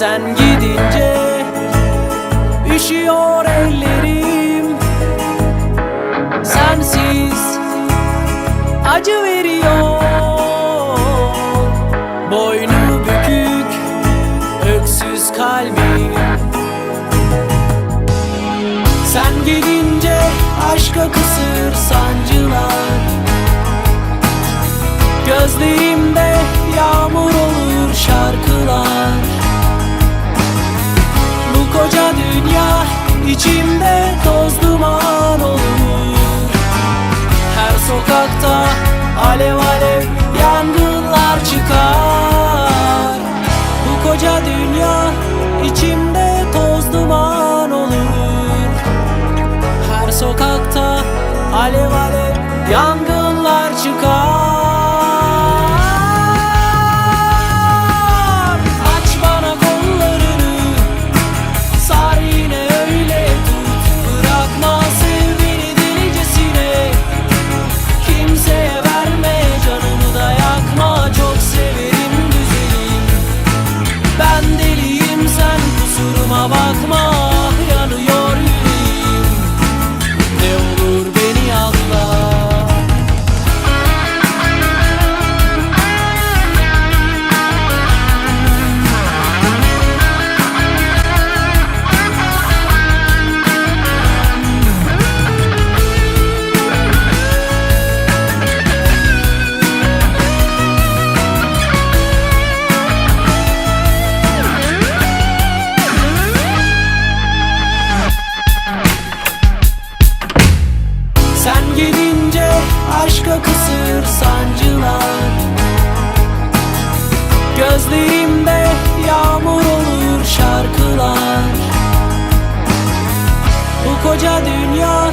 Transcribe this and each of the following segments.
Sen gidince Üşüyor ellerim. Sensiz Acı veriyor. Boynu bükük Öksüz kalbim. Sen gidince Aşka kısır sancılar. Gözlerimde alev alev bakma aşka kısır sancılar. Gözlerimde yağmur olur şarkılar. Bu koca dünya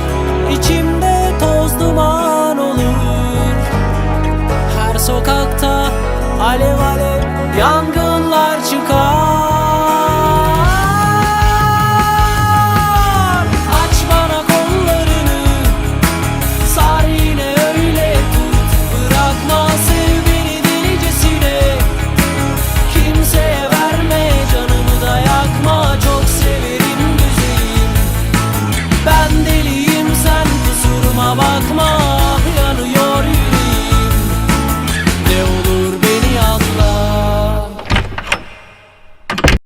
içimde toz duman olur. Her sokakta alev alev